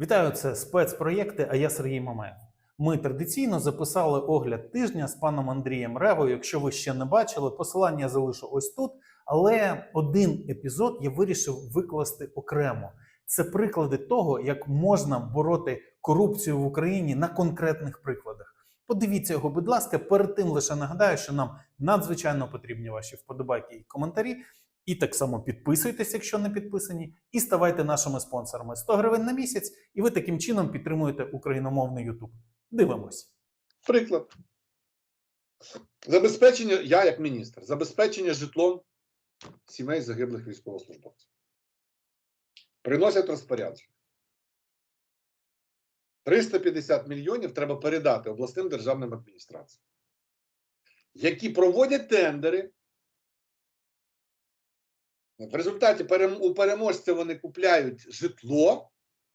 Вітаю, це спецпроєкти, а я Сергій Мамаєв. Ми традиційно записали огляд тижня з паном Андрієм Ревою. Якщо ви ще не бачили, посилання залишу ось тут. Але один епізод я вирішив викласти окремо. Це приклади того, як можна бороти корупцію в Україні на конкретних прикладах. Подивіться його, будь ласка. Перед тим лише нагадаю, що нам надзвичайно потрібні ваші вподобайки і коментарі. І так само підписуйтесь, якщо не підписані, і ставайте нашими спонсорами 100 гривень на місяць, і ви таким чином підтримуєте україномовний YouTube. Дивимось. Приклад. Забезпечення, я як міністр, забезпечення житлом сімей загиблих військовослужбовців. Приносять розпорядження. 350 мільйонів треба передати обласним державним адміністраціям, які проводять тендери. В результаті у переможця вони купляють житло,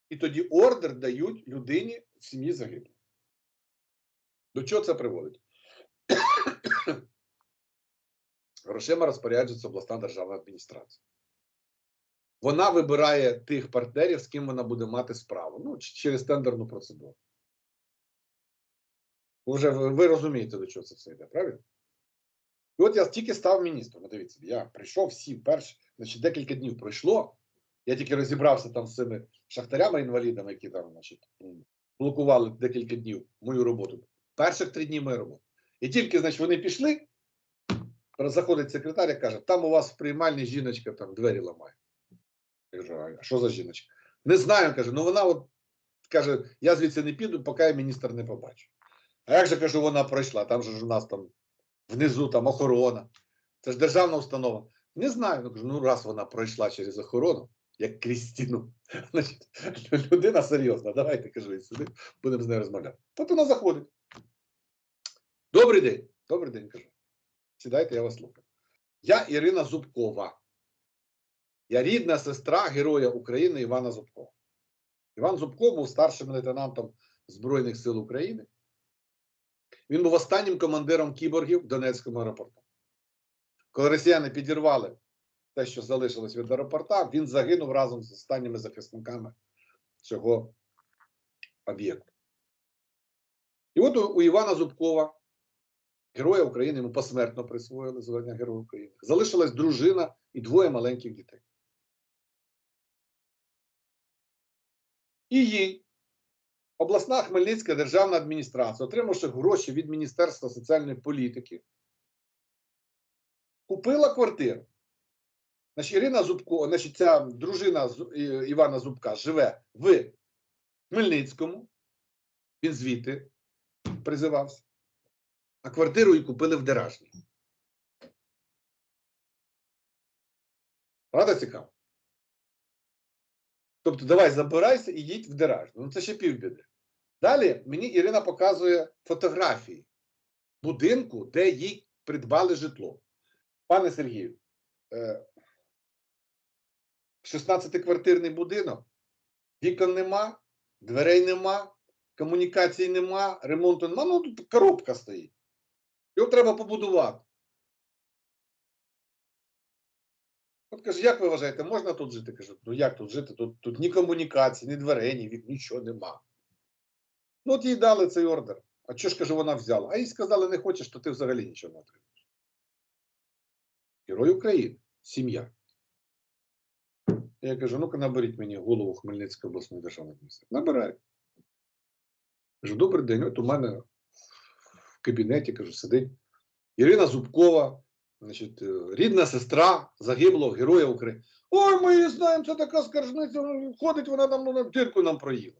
і тоді ордер дають людині в сім'ї загиблих. До чого це приводить? Грошима розпоряджується обласна державна адміністрація. Вона вибирає тих партнерів, з ким вона буде мати справу. Ну, через тендерну процедуру. Ви, ви розумієте, до чого це все йде, правильно? І от я тільки став міністром. Ну, Дивіться, я прийшов всі перші, значить, декілька днів пройшло. Я тільки розібрався там з цими шахтарями-інвалідами, які там, значить, блокували декілька днів мою роботу. Перших три дні моєї роботи. І тільки, значить, вони пішли. Заходить секретар і каже: там у вас в приймальні жіночка там двері ламає. Я кажу, а що за жіночка? Не знаю, каже, ну вона от каже: я звідси не піду, поки я міністр не побачу. А як же кажу, вона пройшла? Там же ж у нас там внизу там охорона. Це ж державна установа. Не знаю. Ну кажу, ну раз вона пройшла через охорону, як крізь стіну, значить, людина серйозна. Давайте кажу, сюди, будемо з нею розмовляти. От вона заходить. Добрий день. Добрий день, кажу. Сідайте, я вас слухаю. Я Ірина Зубкова. Я рідна сестра Героя України Івана Зубкова. Іван Зубков був старшим лейтенантом Збройних сил України. Він був останнім командиром кіборгів в Донецькому аеропорту. Коли росіяни підірвали те, що залишилось від аеропорта, він загинув разом з останніми захисниками цього об'єкту. І от у, Івана Зубкова, Героя України, йому посмертно присвоїли звання Героя України. Залишилась дружина і двоє маленьких дітей. І їй обласна Хмельницька державна адміністрація, отримавши гроші від Міністерства соціальної політики, купила квартиру. Значить, Ірина Зубко, значить, ця дружина Івана Зубка живе в Хмельницькому. Він звідти призивався. А квартиру їй купили в Деражні. Правда цікаво? Тобто, давай забирайся і їдь в Деражну. Ну це ще півбіди. Далі мені Ірина показує фотографії будинку, де їй придбали житло. Пане Сергію, е, 16-квартирний будинок, вікон нема, дверей нема, комунікацій нема, ремонту нема. Ну тут коробка стоїть. Його треба побудувати. От каже, як ви вважаєте, можна тут жити? Кажу, ну як тут жити? Тут, тут ні комунікації, ні дверей, ні нічого нема. Ну, от їй дали цей ордер. А що ж каже, вона взяла? А їй сказали, не хочеш, то ти взагалі нічого не отримаєш. Герой України, сім'я. Я кажу, ну-ка наберіть мені голову Хмельницької обласної державної адміністрації. Набираю. Кажу, добрий день, от у мене в кабінеті, кажу, сидить Ірина Зубкова, значить, е, рідна сестра загиблого героя України. Ой, ми її знаємо, це така скаржниця, ну, ходить, вона там ну, дирку нам проїла.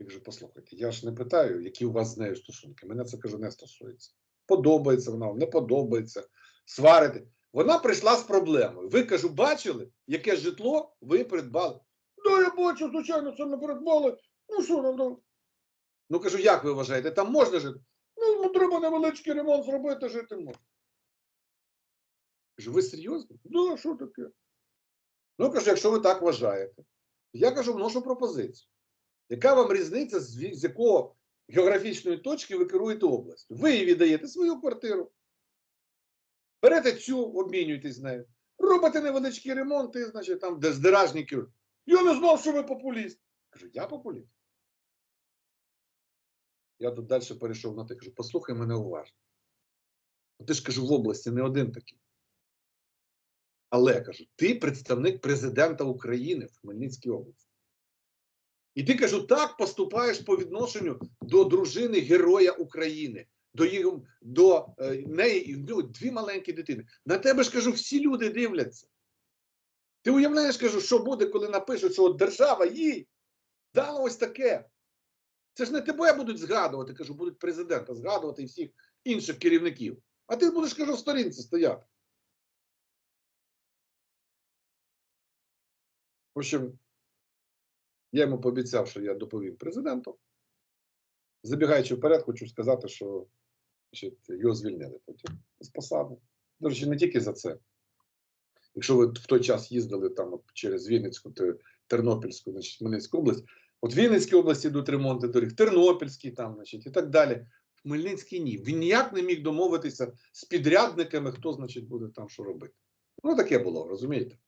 Я кажу, послухайте, я ж не питаю, які у вас з нею стосунки. Мене це кажу, не стосується. Подобається вона, не подобається, сварите. Вона прийшла з проблемою. Ви кажу, бачили, яке житло ви придбали? Да, я бачу, звичайно, це ми придбали. Ну що нам? Ну, ну кажу, як ви вважаєте, там можна жити? Ну, треба невеличкий ремонт зробити, жити можна. Кажу, ви серйозно? Да, що таке? Ну, кажу, якщо ви так вважаєте. Я кажу, вношу пропозицію. Яка вам різниця, з, якого географічної точки ви керуєте областю? Ви їй віддаєте свою квартиру. Берете цю, обмінюєтесь з нею. Робите невеличкі ремонти, значить, там, де з деражників Я не знав, що ви популіст. Кажу, я популіст. Я тут далі перейшов на те, кажу, послухай мене уважно. Ти ж кажу, в області не один такий. Але кажу, ти представник президента України в Хмельницькій області. І ти кажу, так поступаєш по відношенню до дружини Героя України, до їх, до е, неї ну, дві маленькі дитини. На тебе ж кажу, всі люди дивляться. Ти уявляєш, кажу, що буде, коли напишуть, що от держава їй дала ось таке. Це ж не тебе будуть згадувати, кажу, будуть президента згадувати і всіх інших керівників. А ти будеш, кажу, в сторінці стояти. В общем, я йому пообіцяв, що я доповім президенту. Забігаючи вперед, хочу сказати, що значить, його звільнили потім з посади. До речі, не тільки за це. Якщо ви в той час їздили там через Вінницьку, Те- Тернопільську, значить, Хмельницьку область, от в Вінницькій області йдуть ремонти доріг, Тернопільській там, значить, і так далі. В Хмельницькій ні. Він ніяк не міг домовитися з підрядниками, хто, значить, буде там що робити. Ну, таке було, розумієте?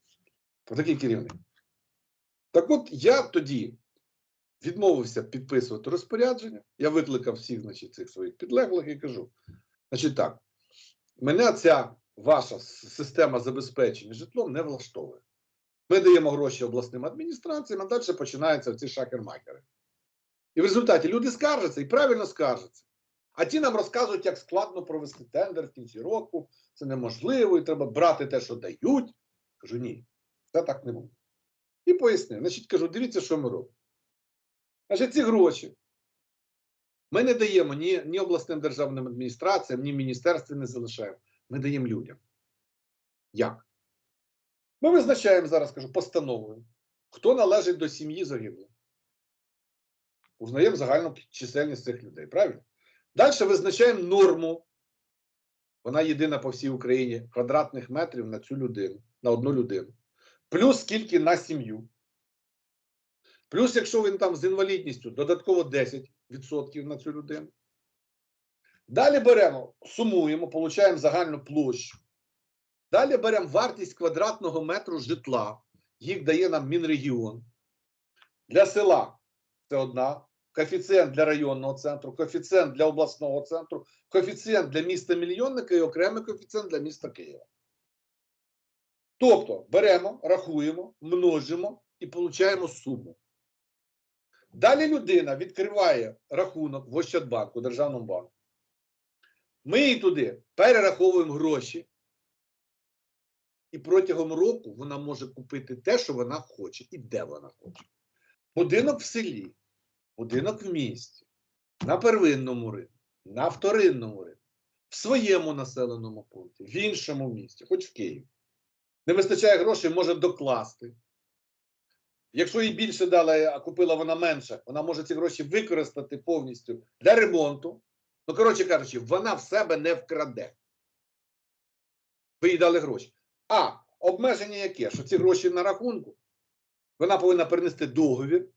Такий керівник. Так от я тоді відмовився підписувати розпорядження. Я викликав всіх значить, цих своїх підлеглих і кажу: значить так, мене ця ваша система забезпечення житлом не влаштовує. Ми даємо гроші обласним адміністраціям, а далі починаються ці шакермакери. І в результаті люди скаржаться і правильно скаржаться. А ті нам розказують, як складно провести тендер в кінці року, це неможливо, і треба брати те, що дають. Кажу, ні, це так не буде. І пояснив. Значить, кажу, дивіться, що ми робимо. Значить, ці гроші ми не даємо ні, ні обласним державним адміністраціям, ні міністерстві не залишаємо. Ми даємо людям. Як? Ми визначаємо зараз, кажу, постановою, хто належить до сім'ї загиблих. Узнаємо загальну чисельність цих людей, правильно? Далі визначаємо норму. Вона єдина по всій Україні квадратних метрів на цю людину, на одну людину. Плюс скільки на сім'ю. Плюс, якщо він там з інвалідністю, додатково 10% на цю людину. Далі беремо, сумуємо, получаємо загальну площу. Далі беремо вартість квадратного метру житла. Їх дає нам Мінрегіон. Для села це одна. Коефіцієнт для районного центру, коефіцієнт для обласного центру, коефіцієнт для міста мільйонника і окремий коефіцієнт для міста Києва. Тобто беремо, рахуємо, множимо і получаємо суму. Далі людина відкриває рахунок в Ощадбанку, Державному банку. Ми їй туди перераховуємо гроші. І протягом року вона може купити те, що вона хоче, і де вона хоче. Будинок в селі, будинок в місті, на первинному ринку, на вторинному ринку, в своєму населеному пункті, в іншому місті, хоч в Києві. Не вистачає грошей, може докласти. Якщо їй більше дали, а купила вона менше, вона може ці гроші використати повністю для ремонту. Ну, коротше кажучи, вона в себе не вкраде. Ви їй дали гроші. А обмеження яке? Що ці гроші на рахунку, вона повинна перенести договір,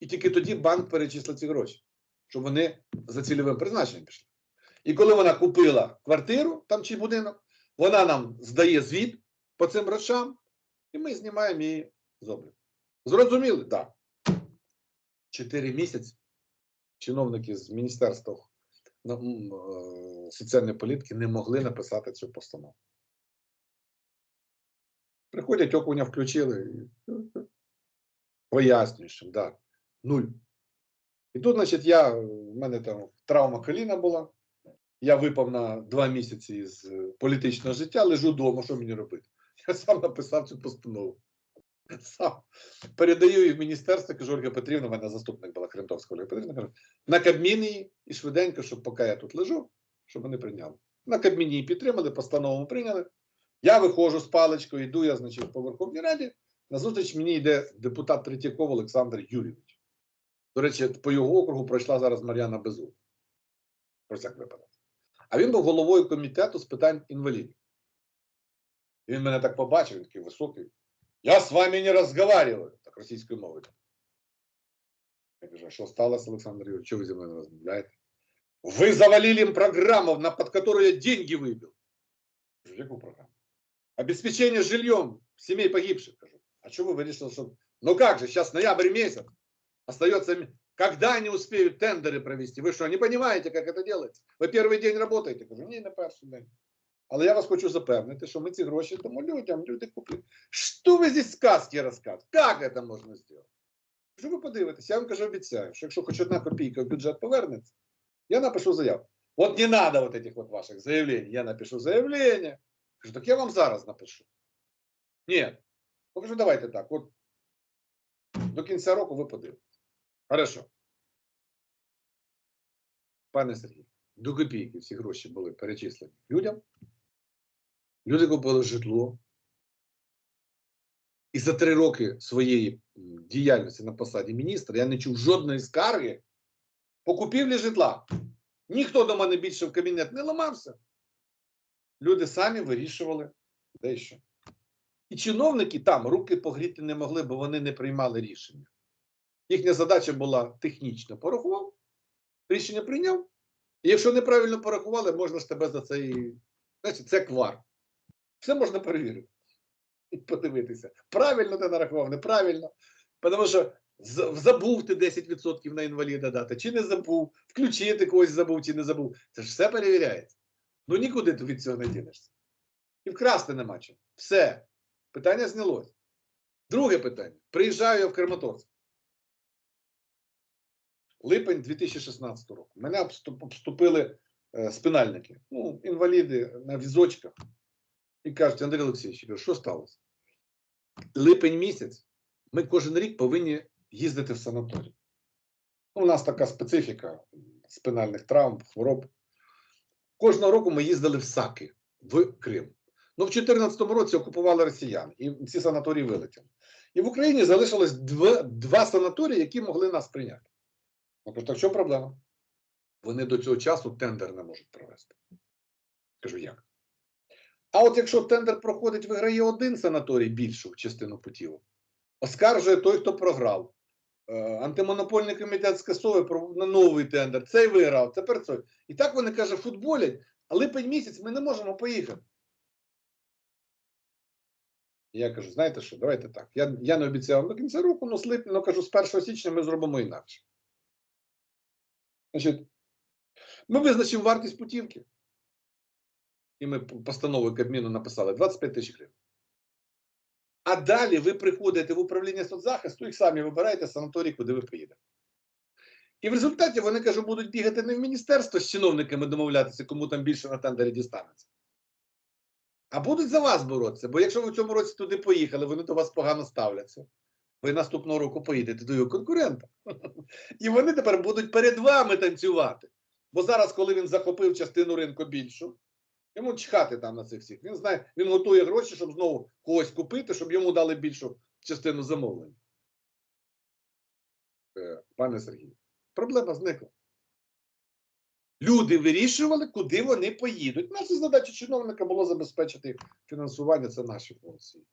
і тільки тоді банк перечислить ці гроші, щоб вони за цільовим призначенням пішли. І коли вона купила квартиру там чи будинок, вона нам здає звіт по цим грошам, і ми знімаємо її з обліку. Зрозуміли? Так. Чотири місяці чиновники з Міністерства е, соціальної політики не могли написати цю постанову. Приходять, окуня включили. і Пояснюєш, да. Нуль. І тут, значить, я, в мене там травма коліна була. Я випав на два місяці з е, політичного життя, лежу вдома, що мені робити? Я сам написав цю постанову. Сам. Передаю її в міністерство, кажу, Ольга Петрівна, в мене заступник була Хрентовська Ольга Петрівна, кажу, на Кабмін її і швиденько, щоб поки я тут лежу, щоб вони прийняли. На Кабміні її підтримали, постанову прийняли. Я виходжу з паличкою, йду я, значить, по Верховній Раді. На зустріч мені йде депутат Третьяков Олександр Юрійович. До речі, по його округу пройшла зараз Мар'яна Безуг. Про всяк випадок. А він був головою комітету з питань інвалідів. І він мене так побачив, він такий високий. Я з вами не розговариваю, так російською мовою. Я кажу, а що сталося, Олександр Юрійович? Чого ви зі мною не розмовляєте? Ви завалили им программу, на, под которую я деньги выбил. Кажу, яку програму? Обеспечение жильем семей погибших. Кажу. А чого ви вирішили, що Ну как же, сейчас ноябрь месяц, остается... м- Когда они успеют тендеры провести? Вы что, не понимаете, как это делается? Ви первый день работаєте? Кажу, ні, не перший день. Але я вас хочу запевнити, що ми ці гроші дамо людям, люди куплять. Що ви зі сказки розказуєте? Як це можна зробити? Що ви подивитесь? Я вам кажу, обіцяю, що якщо хоч одна копійка в бюджет повернеться, я напишу заяву. От не надо вот этих вот ваших заявлений. Я напишу заявление. Кажу, так я вам зараз напишу. Ні. Ну, кажу, давайте так. От до кінця року ви подивитесь. Хорошо. Пане Сергій, до копійки всі гроші були перечислені людям. Люди купили житло. І за три роки своєї діяльності на посаді міністра я не чув жодної скарги по купівлі житла. Ніхто до мене більше в кабінет не ламався. Люди самі вирішували дещо. І чиновники там руки погріти не могли, бо вони не приймали рішення. Їхня задача була технічно порахував, рішення прийняв. І якщо неправильно порахували, можна ж тебе за це і. Значить, це квар. Все можна перевірити. І подивитися. Правильно ти нарахував, неправильно. Тому що забув ти 10% на інваліда дати, чи не забув, включити когось забув, чи не забув. Це ж все перевіряється. Ну нікуди ти від цього не дінешся. І вкрасти нема чим. Все. Питання знялось. Друге питання. Приїжджаю я в Краматорськ. Липень 2016 року. Мене обступили е, спинальники, ну, інваліди на візочках. І кажуть, Андрій Олексійович, що сталося? Липень місяць. Ми кожен рік повинні їздити в санаторій. Ну, у нас така специфіка спинальних травм, хвороб. Кожного року ми їздили в Саки, в Крим. Ну, в 2014 році окупували росіян, і ці санаторії вилетіли. І в Україні залишилось два, два санаторії, які могли нас прийняти. Ну, кажу, так що проблема? Вони до цього часу тендер не можуть провести. Кажу, як? А от якщо тендер проходить, виграє один санаторій більшу частину путівок, оскаржує той, хто програв. Е, Антимонопольний комітет скасовує на новий тендер. Цей виграв, тепер цей. І так вони каже, футболять, а липень місяць ми не можемо поїхати. Я кажу, знаєте що, давайте так. Я, я не обіцяв до кінця року, ну з липня, ну кажу, з 1 січня ми зробимо інакше. Значить, ми визначимо вартість путівки. І ми п- постановою Кабміну написали 25 тисяч гривень. А далі ви приходите в управління соцзахисту і самі вибираєте санаторій, куди ви поїдете. І в результаті вони кажу, будуть бігати не в міністерство з чиновниками домовлятися, кому там більше на тендері дістанеться. А будуть за вас боротися. Бо якщо ви в цьому році туди поїхали, вони до вас погано ставляться. Ви наступного року поїдете до його конкурента. І вони тепер будуть перед вами танцювати. Бо зараз, коли він захопив частину ринку більшу, йому чхати там на цих всіх. Він знає, він готує гроші, щоб знову когось купити, щоб йому дали більшу частину замовлень. Е, Пане Сергію, проблема зникла. Люди вирішували, куди вони поїдуть. Наша задача чиновника було забезпечити фінансування, це наші функції.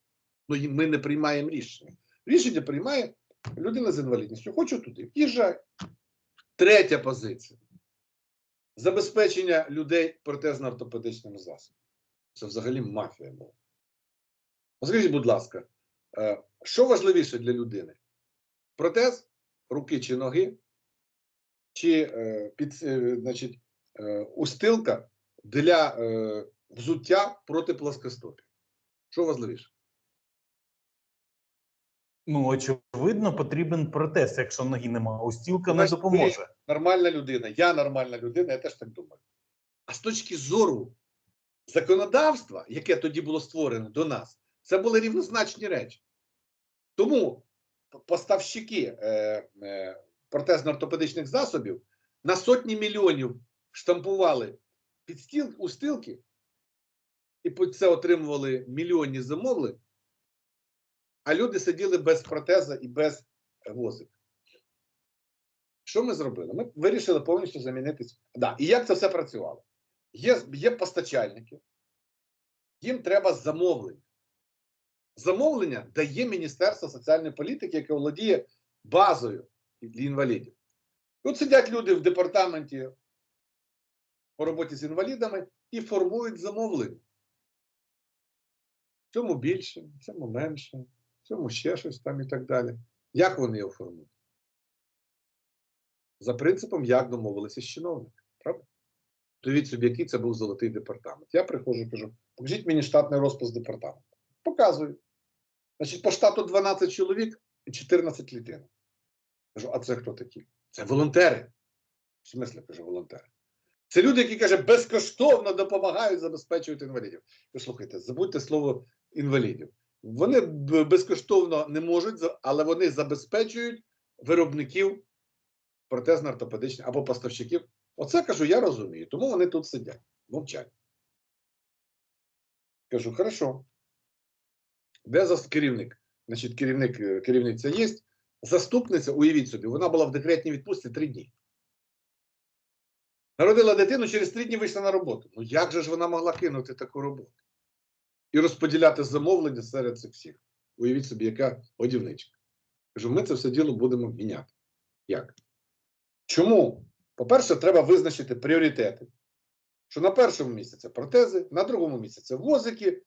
Ну, ми не приймаємо рішення. Рішення приймає людина з інвалідністю. Хочу туди, їжджай. Третя позиція. Забезпечення людей протезно-ортопедичними засобами. Це взагалі мафія була. Скажіть, будь ласка, е, що важливіше для людини? Протез руки чи ноги, чи е, під, е, значить, устилка для взуття проти плоскостопів? Що важливіше? Ну, очевидно, потрібен протез, якщо ноги немає. Устілка не допоможе. нормальна людина, я нормальна людина, я теж так думаю. А з точки зору законодавства, яке тоді було створено до нас, це були рівнозначні речі. Тому поставщики е, е, протезно-ортопедичних засобів на сотні мільйонів штампували підстіл, устилки, і це отримували мільйонні замовлень, а люди сиділи без протеза і без возик. Що ми зробили? Ми вирішили повністю замінитись. Да. І як це все працювало? Є, є постачальники, їм треба замовлення. Замовлення дає Міністерство соціальної політики, яке володіє базою для інвалідів. Тут сидять люди в департаменті по роботі з інвалідами і формують замовлення. В цьому більше, в цьому менше. Цьому ще щось там і так далі. Як вони його формують? За принципом, як домовилися з чиновниками. Правда? Уявіть собі, який це був золотий департамент. Я приходжу і кажу: покажіть мені штатний розпис департаменту. Показую. Значить, по штату 12 чоловік і 14 клітин. Кажу, а це хто такі? Це волонтери. В смислі, кажу, волонтери. Це люди, які каже, безкоштовно допомагають забезпечувати інвалідів. Ви слухайте, забудьте слово інвалідів. Вони безкоштовно не можуть, але вони забезпечують виробників протезно-ортопедичних або поставщиків. Оце кажу, я розумію. Тому вони тут сидять, мовчать. Кажу, хорошо. Де за керівник? Значить, керівник, е, керівниця є. Заступниця, уявіть собі, вона була в декретній відпустці три дні. Народила дитину, через три дні вийшла на роботу. Ну як же ж вона могла кинути таку роботу? І розподіляти замовлення серед цих всіх. Уявіть собі, яка годівничка. Кажу, ми це все діло будемо міняти. Як? Чому? По-перше, треба визначити пріоритети. Що на першому місці це протези, на другому місці це возики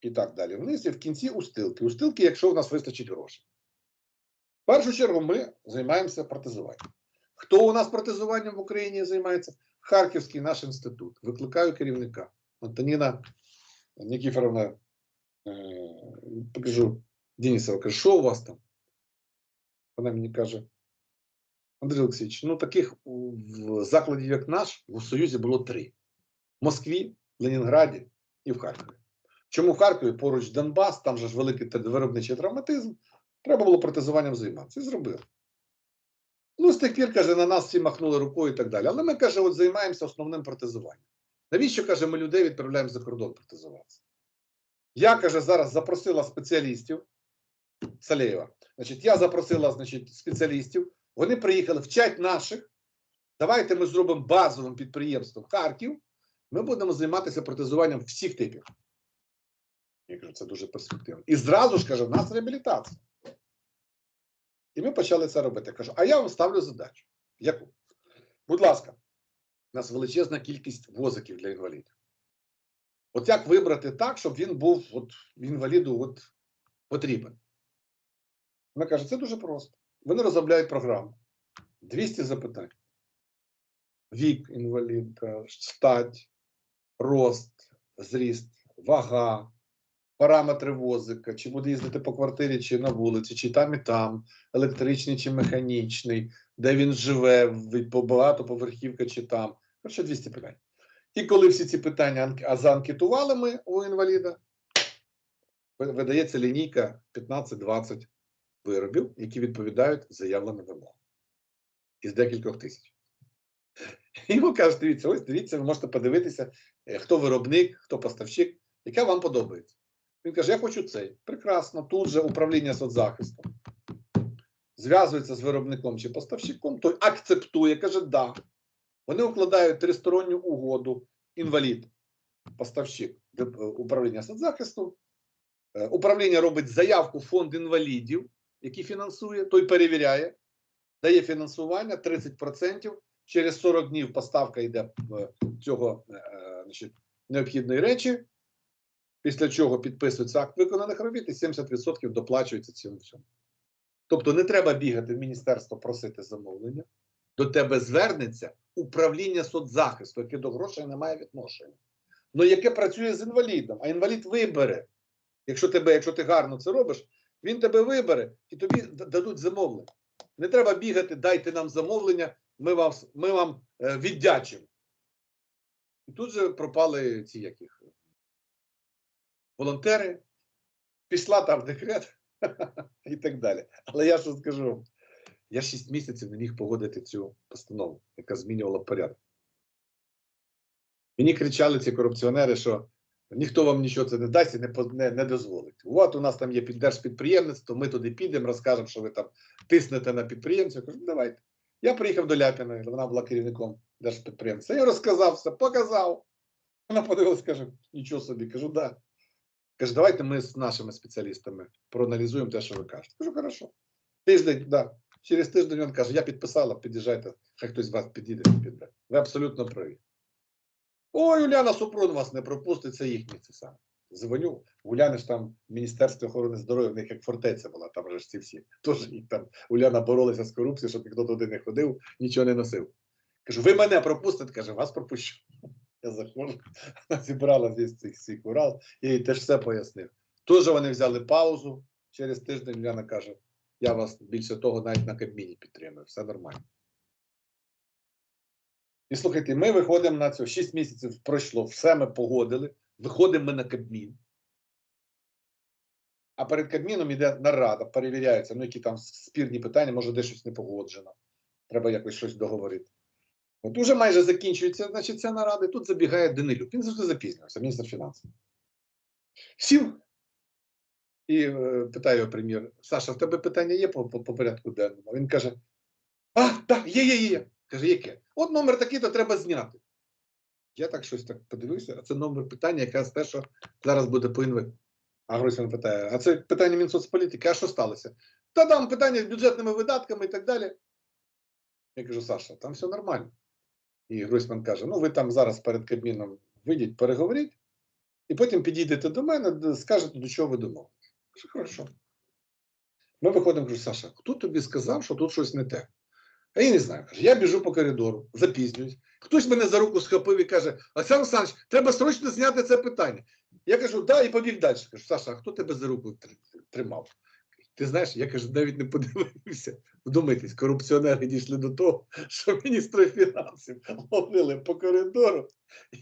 і так далі. Вниз і в кінці устилки. Устилки, якщо в нас вистачить грошей. В першу чергу ми займаємося протезуванням. Хто у нас протезуванням в Україні займається? Харківський наш інститут. Викликаю керівника. Антоніна Нікіфоровна, е, покажу Денисова, кажу, що у вас там? Вона мені каже, Андрій Олексійович, ну таких в закладів, як наш, в Союзі було три: в Москві, Ленінграді і в Харкові. Чому в Харкові поруч Донбас, там же ж великий виробничий травматизм, треба було протезуванням займатися. І зробили. Ну, з тих пір, каже, на нас всі махнули рукою і так далі. Але ми, каже, от займаємося основним протезуванням. Навіщо, каже, ми людей відправляємо за кордон протезуватися? Я, каже, зараз запросила спеціалістів Салєєва. Значить, я запросила, значить, спеціалістів. Вони приїхали, вчать наших. Давайте ми зробимо базовим підприємством Харків. Ми будемо займатися протезуванням всіх типів. Я кажу, це дуже перспективно. І зразу ж каже, в нас реабілітація. І ми почали це робити. Я кажу, а я вам ставлю задачу. Яку? Будь ласка, нас величезна кількість возиків для інвалідів. От як вибрати так, щоб він був от, інваліду от, потрібен? Вона каже, це дуже просто. Вони розробляють програму. 200 запитань. Вік інваліда, стать, рост, зріст, вага, параметри возика, чи буде їздити по квартирі, чи на вулиці, чи там і там, електричний чи механічний, де він живе, багатоповерхівка чи там. Коротше, 200 питань. І коли всі ці питання заанкетували ми у інваліда, видається лінійка 15-20 виробів, які відповідають заявленим вимогам. Із декількох тисяч. Йому кажуть, дивіться, ось дивіться, ви можете подивитися, е, хто виробник, хто поставщик, яка вам подобається. Він каже: Я хочу цей. Прекрасно. Тут же управління соцзахисту зв'язується з виробником чи поставщиком, той акцептує, каже, да. Вони укладають тристоронню угоду, інвалід, поставщик е, управління соцзахисту. Е, Управління робить заявку в фонд інвалідів, який фінансує, той перевіряє, дає фінансування 30%. Через 40 днів поставка йде е, цього значить, необхідної речі, після чого підписується акт виконаних робіт і 70% доплачується цьому всьому. Тобто не треба бігати в міністерство просити замовлення, до тебе звернеться управління соцзахисту, яке до грошей не має відношення. Ну яке працює з інвалідом, а інвалід вибере. Якщо тебе, якщо ти гарно це робиш, він тебе вибере і тобі дадуть замовлення. Не треба бігати, дайте нам замовлення, ми вам, ми вам е, віддячимо. І тут же пропали ці яких волонтери, пішла там декрет і так далі. Але я що скажу вам, я 6 місяців не міг погодити цю постанову, яка змінювала порядок. Мені кричали ці корупціонери, що ніхто вам нічого це не дасть і не, не, не дозволить. От у нас там є держпідприємництво, ми туди підемо, розкажемо, що ви там тиснете на підприємців. Я кажу, «Ну, давайте. Я приїхав до Ляпіної, вона була керівником держпідприємства. Я розказав все, показав. Вона подивилась, каже, нічого собі. Кажу, да. Каже, давайте ми з нашими спеціалістами проаналізуємо те, що ви кажете. Кажу, хорошо. Тиждень, да. Через тиждень він каже, я підписала, під'їжджайте, хай хтось з вас підійде. піде. Ви абсолютно праві. Ой, Уляна Супрун вас не пропустить, це їхнє це саме. Дзвоню, Уляни ж там в Міністерстві охорони здоров'я, в них як фортеця була, там же ж ці всі. Тож їх там Уляна боролися з корупцією, щоб ніхто туди не ходив, нічого не носив. Кажу, ви мене пропустите, каже, вас пропущу. Я заходжу, зібрала весь цей свій курал, я їй теж все пояснив. Тоже вони взяли паузу. Через тиждень Уляна каже: я вас більше того навіть на Кабміні підтримую, все нормально. І слухайте, ми виходимо на це, 6 місяців пройшло, все ми погодили. Виходимо ми на Кабмін. А перед Кабміном йде нарада, перевіряється, ну які там спірні питання, може, де щось не погоджено. Треба якось щось договорити. От уже майже закінчується, значить, ця нарада, і тут забігає Данилюк. Він завжди запізнювався, міністр фінансів. Сів і е, питає його прем'єр: Саша, в тебе питання є по, по, по порядку денному? Він каже: А, так, є, є, є. Каже, яке? От номер такий, то треба зняти. Я так щось так подивився, а це номер питання, якраз те, що зараз буде по інве. А Гройсман питає: а це питання Мінсоцполітики, а що сталося? Та там питання з бюджетними видатками і так далі. Я кажу, Саша, там все нормально. І Гройсман каже: ну ви там зараз перед Кабміном вийдіть, переговоріть, і потім підійдете до мене, скажете, до чого ви домовились. Кажу, хорошо. Ми виходимо, кажу, Саша, хто тобі сказав, що тут щось не те? А я не знаю. Каже, я біжу по коридору, запізнююсь. Хтось мене за руку схопив і каже: Олександр Олександрович, треба срочно зняти це питання. Я кажу, да, і побіг далі. Кажу, Саша, а хто тебе за руку тримав? Ти знаєш, я кажу, навіть не подивився. Вдумайтесь, корупціонери дійшли до того, що міністра фінансів ловили по коридору.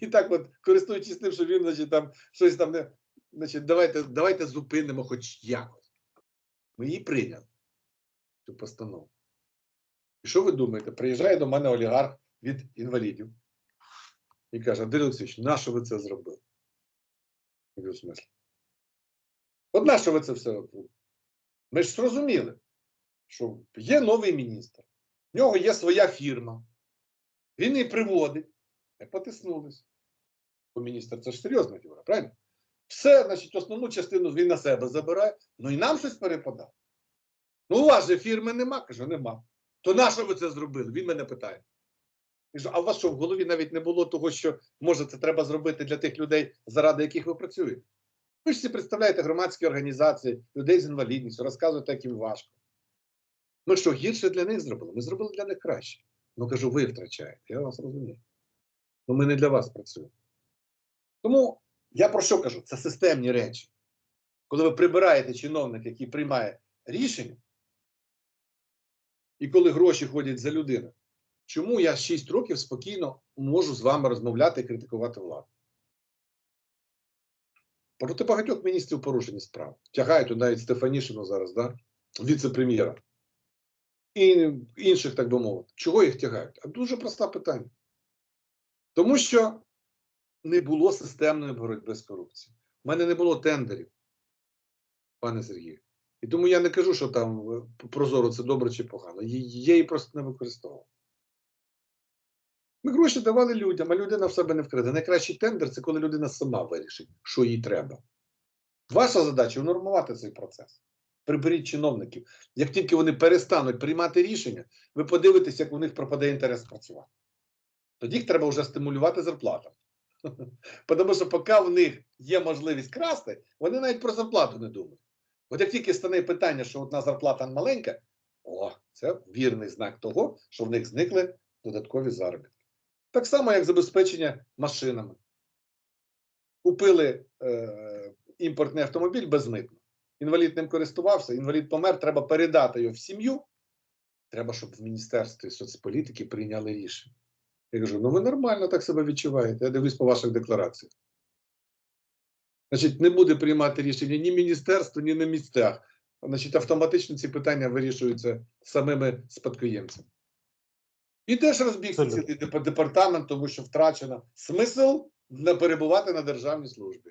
І так, от, користуючись тим, що він, значить, там щось там не. Значить, давайте, давайте зупинимо хоч якось. Ми її прийняли, цю постанову. І що ви думаєте? Приїжджає до мене олігарх від інвалідів і каже: Андрій Олексійович, на що ви це зробили? Я кажу, в смислі? От на що ви це все робили? Ми ж зрозуміли, що є новий міністр, в нього є своя фірма, він її приводить, ми потиснулись. Бо міністр це ж серйозна фігура, правильно? Все, значить, основну частину він на себе забирає, ну і нам щось перепадає. Ну, у вас же фірми нема, кажу, нема. То на що ви це зробили? Він мене питає. Кажу, а у вас що в голові навіть не було того, що може це треба зробити для тих людей, заради яких ви працюєте? Ви ж всі представляєте громадські організації, людей з інвалідністю, розказуєте, як їм важко. Ми що, гірше для них зробили? Ми зробили для них краще. Ну кажу, ви втрачаєте, я вас розумію. Ну ми не для вас працюємо. Тому я про що кажу? Це системні речі. Коли ви прибираєте чиновника, який приймає рішення, і коли гроші ходять за людину, чому я 6 років спокійно можу з вами розмовляти і критикувати владу? Проти багатьох міністрів порушені справи. Тягають навіть Стефанішину зараз, да? віце-прем'єра. І інших, так би мовити. Чого їх тягають? А дуже просте питання. Тому що не було системної боротьби з корупцією. У мене не було тендерів, пане Сергію. І тому я не кажу, що там е, прозоро це добре чи погано. Я її просто не використовував. Ми гроші давали людям, а людина в себе не вкраде. Найкращий тендер це коли людина сама вирішить, що їй треба. Ваша задача унормувати цей процес. Приберіть чиновників. Як тільки вони перестануть приймати рішення, ви подивитесь, як у них пропаде інтерес працювати. Тоді їх треба вже стимулювати зарплатами. Тому що поки в них є можливість красти, вони навіть про зарплату не думають. От як тільки стане питання, що одна зарплата маленька, о, це вірний знак того, що в них зникли додаткові заробітки. Так само, як забезпечення машинами. Купили е, імпортний автомобіль безмитно. Інвалід ним користувався, інвалід помер, треба передати його в сім'ю. Треба, щоб в Міністерстві соцполітики прийняли рішення. Я кажу: ну ви нормально так себе відчуваєте. Я дивлюсь по ваших деклараціях. Значить, не буде приймати рішення ні міністерство, ні на місцях. Значить, автоматично ці питання вирішуються самими спадкоємцями. І теж розбігся цілий департамент, тому що втрачено смисл не перебувати на державній службі.